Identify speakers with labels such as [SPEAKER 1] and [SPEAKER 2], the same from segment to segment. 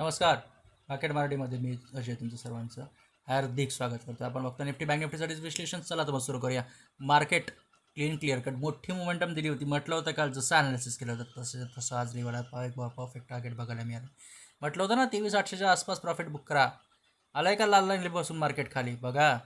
[SPEAKER 1] नमस्कार. मार्केट मराठीमध्ये मी अजय तुमचं सर्वांचं हार्दिक स्वागत करतो. आपण बघतो निफ्टी बँक निफ्टीसाठीच विश्लेषण. चला तर मग सुरू करूया. Market clean clear cut. मोठी मोमेंटम दिली होती. म्हटलं होतं काल जसं अनालिसिस केलं होतं तसं तसं आज रिवाला एक परफेक्ट टार्गेट बघायला मिळालं. म्हटलं होतं ना तेवीस आठशेच्या आसपास प्रॉफिट बुक करा. आलाय का लाल लाईन बसून मार्केट खाली? बघा.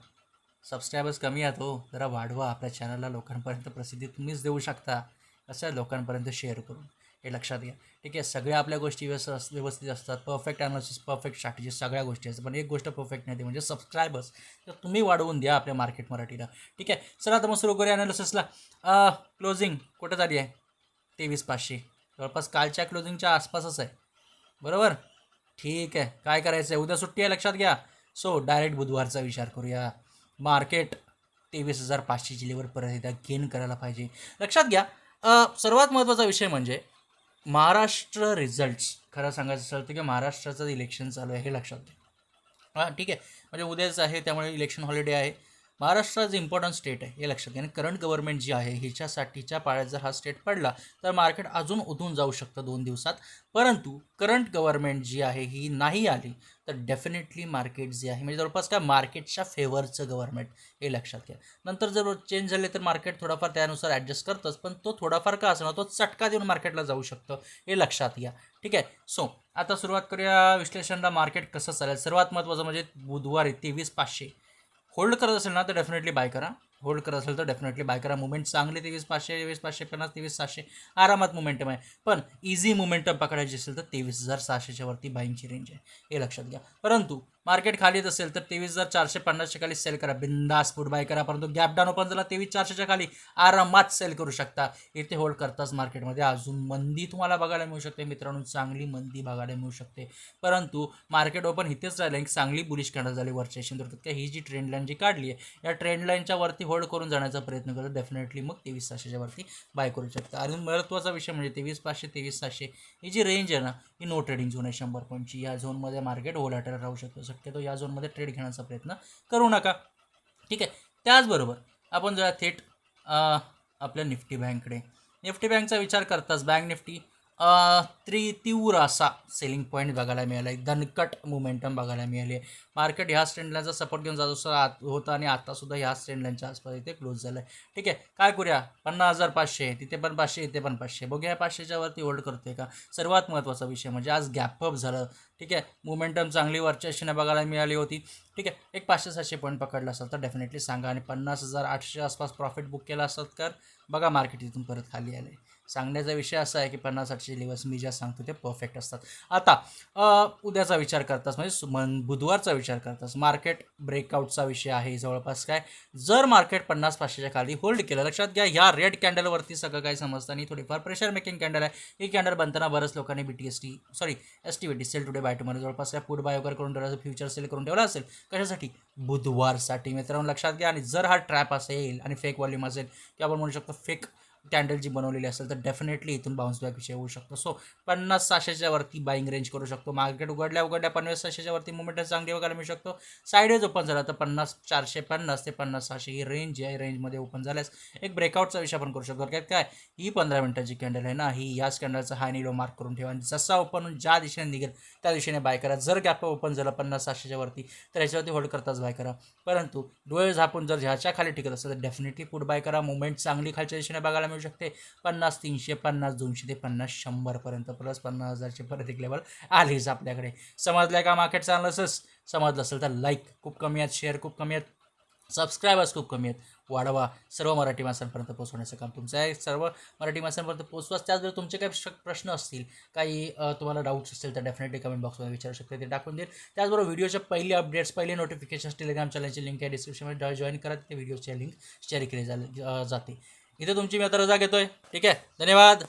[SPEAKER 1] सबस्क्रायबर्स कमी आहेत हो. जरा वाढवा. आपल्या चॅनलला लोकांपर्यंत प्रसिद्धी तुम्हीच देऊ शकता. असं लोकांपर्यंत शेअर करून. हे लक्षात घ्या. ठीक आहे? सगळ्या आपल्या गोष्टी व्यवस्थ व्यवस्थित असतात. परफेक्ट अनालिसिस परफेक्ट स्ट्रॅटेजी सगळ्या गोष्टी असतात. पण एक गोष्ट परफेक्ट नाही ती म्हणजे सबस्क्रायबर्स तर तुम्ही वाढवून द्या आपल्या मार्केट मराठीला. ठीक आहे? चला तर मग सुरू करूया अनालिसिसला क्लोजिंग कुठं झाली आहे? तेवीस पाचशे. जवळपास कालच्या क्लोजिंगच्या आसपासच आहे. बरोबर? ठीक आहे. काय करायचं आहे उद्या सुट्टी आहे लक्षात घ्या. सो डायरेक्ट बुधवारचा विचार करूया. मार्केट तेवीस हजार पाचशेची लेवल परत एकदा गेन करायला पाहिजे. लक्षात घ्या. सर्वात महत्त्वाचा विषय म्हणजे महाराष्ट्र रिझल्ट्स. खरं सांगायचं असेल की महाराष्ट्राचं इलेक्शन चालू आहे हे लक्षात घ्या हां ठीक आहे. म्हणजे उद्याच आहे त्यामुळे इलेक्शन हॉलिडे आहे. महाराष्ट्राचं इम्पॉर्टंट स्टेट आहे हे लक्षात घ्या. आणि करंट गव्हर्नमेंट जी आहे हिच्यासाठीच्या पाळ्यात जर हा स्टेट पडला तर मार्केट अजून उधून जाऊ शकतं दोन दिवसात. परंतु करंट गव्हर्नमेंट जी आहे ही नाही आली तर डेफिनेटली मार्केट जे आहे म्हणजे जवळपास काय मार्केटच्या फेवरचं गव्हर्नमेंट हे लक्षात घ्या. नंतर जर चेंज झाले तर मार्केट थोडाफार त्यानुसार ॲडजस्ट करतंच पण तो थोडाफार का असणार तो चटका देऊन मार्केटला जाऊ शकतं हे लक्षात घ्या. ठीक आहे? सो आता सुरुवात करूया विश्लेषणला मार्केट कसं चालेल. सर्वात महत्त्वाचं म्हणजे बुधवारी तेवीस पाचशे. होल्ड करत असेल ना तर डेफिनेटली बाय करा. होल्ड करत असेल तर डेफिनेटली बाय करा. मुवमेंट चांगली तेवीस पाचशे तेवीस पाचशे पन्नास तेवीस सातशे आरामात मुमेंटम आहे. पण इझी मुमेंटम पकडायची असेल तर तेवीस हजार सहाशेच्या वरती बाईंगची रेंज आहे. हे लक्षात घ्या. परंतु मार्केट खाली असेल तर तेवीस हजार चारशे पन्नासच्या खाली सेल करा. बिंदास फूड बाय करा. परंतु गॅप डाऊन ओपन झाला तेवीस चारशेच्या खाली आरामात सेल करू शकता. इथे होल्ड करताच मार्केटमध्ये अजून मंदी तुम्हाला बघायला मिळू शकते. मित्रांनो चांगली मंदी बघायला मिळू शकते. परंतु मार्केट ओपन इथेच राहिलं. एक चांगली बुलिश करण्यात झाली वरच्या शेंद्रात का ही जी ट्रेंड लाईन जी काढली आहे या ट्रेंड लाईनच्या वरती होल्ड करून जाण्याचा प्रयत्न करतो डेफिनेटली मग तेवीस सहाशेच्या वरती बाय करू शकता. अजून महत्त्वाचा विषय म्हणजे तेवीस पाचशे तेवीस सहाशे ही जी रेंज आहे ना ही नो ट्रेडिंग झोन आहे शंभर पॉईंटची या झोनमध्ये मार्केट ओलाटेल राहू शकतो. शक्यतो या झोनमध्ये ट्रेड घेण्याचा प्रयत्न करू नका. ठीक आहे? त्याचबरोबर आपण जरा थेट आपल्या निफ्टी बँककडे. निफ्टी बँकचा विचार करताच बँक निफ्टी त्रि तीव्र असा सेलिंग पॉईंट बघायला मिळाला. एक दणकट मुमेंटम बघायला मिळाली. आहे मार्केट ह्या स्ट्रेंडलाचा सपोर्ट घेऊन जात असं आत होतं आणि आत्तासुद्धा ह्या स्टँडलाईनच्या आसपास इथे क्लोज झालं आहे ठीक आहे काय करूया? पन्नास हजार पाचशे तिथे पण पाचशे इथे पण पाचशे. बघूया पाचशेच्या वरती होल्ड करते का? सर्वात महत्त्वाचा विषय म्हणजे आज गॅप अप झालं. ठीक आहे मुमेंटम चांगली वरच्या दिशेने बघायला मिळाली होती. ठीक आहे एक पाचशे सातशे पॉईंट पकडला असेल तर डेफिनेटली सांगा. आणि पन्नास हजार आठशे आसपास प्रॉफिट बुक केला असत तर? बघा मार्केट इथून परत खाली आलं आहे सांगण्याचा विषय असा आहे की पन्नास आठशे दिवस मी ज्या सांगतो ते परफेक्ट असतात. आता उद्याचा विचार करताच म्हणजे मन बुधवारचा विचार करताच मार्केट ब्रेकआउटचा विषय आहे. जवळपास काय? जर मार्केट पन्नास पाचशेच्या खाली होल्ड केलं लक्षात घ्या ह्या रेड कॅन्डलवरती सगळं काही समजतं आणि थोडीफार प्रेशर मेकिंग कॅन्डल आहे. ही कॅन्डल बनताना बऱ्याच लोकांनी B T S T sorry S T B T sale today buy टुमध्ये जवळपास काय फूड बाय वगैरे करून ठेवलं फ्युचर सेल करून ठेवला असेल कशासाठी? बुधवारसाठी मित्रांनो लक्षात घ्या. आणि जर हा ट्रॅप असेल आणि फेक वॉल्यूम असेल किंवा आपण म्हणू शकतो फेक कॅन्डल जी बनवलेली असेल तर डेफिनेटली इथून बाउन्स बॅक विषय होऊ शकतो. सो पन्नास सहाशेच्या वरती बाईंग रेंज करू शकतो. मार्केट उघडल्या उघडल्या पन्नास सहाशेच्या वरती मुवमेंट चांगली बघायला मिळू शकतो. साईडवेज ओपन झाला तर पन्नास चारशे पन्नास ते पन्नास सहाशे ही रेंज आहे. रेंजमध्ये ओपन झाल्यास एक ब्रेकआउटचा विषय आपण करू शकतो. काय काय? ही पंधरा मिनटाची कॅन्डल आहे ना? ही याच कॅन्डलचा हाय निलो मार्क करून ठेवा. आणि जसा ओपन होऊन ज्या दिशेने निघेल त्या दिशेने बाय करा. जर गॅप ओपन झालं पन्नास सहाशेच्या वरती तर याच्यावरती होल्ड करताच बाय करा. परंतु डोळे झापून जर ह्याच्या खाली टिकत असेल तर डेफिनेटली पुढे बाय करा. मुवमेंट चांगली खालच्या दिशेने बघायला मिळू शकते. पन्नास तीनशे पन्नास दोनशे ते पन्नास शंभरपर्यंत प्लस पन्नास हजारचे परत एक लेवल आलीच आपल्याकडे. समजलं का मार्केट चांगलं असंच समजलं असेल तर लाईक खूप कमी आहेत शेअर खूप कमी आहेत सबस्क्रायबर्स खूप कमी आहेत. वाढवा. सर्व मराठी माणसांपर्यंत पोहोचवण्याचं काम तुमचं आहे. सर्व मराठी माणसांपर्यंत पोहोचवाच त्याचबरोबर तुमचे काही प्रश्न असतील काही तुम्हाला डाऊट्स असतील तर डेफिनेटली कमेंट बॉक्समध्ये विचारू शकते. ते टाकून देईल. त्याचबरोबर व्हिडिओच्या पहिले अपडेट्स पहिले नोटिफिकेशन्स टेलिग्राम चॅनलची लिंक आहे डिस्क्रिप्शनमध्ये जॉईन करा. तिथे व्हिडिओची लिंक शेअर केली जाते. इथे तुमची मी आता रजा घेतोय. ठीक आहे? धन्यवाद.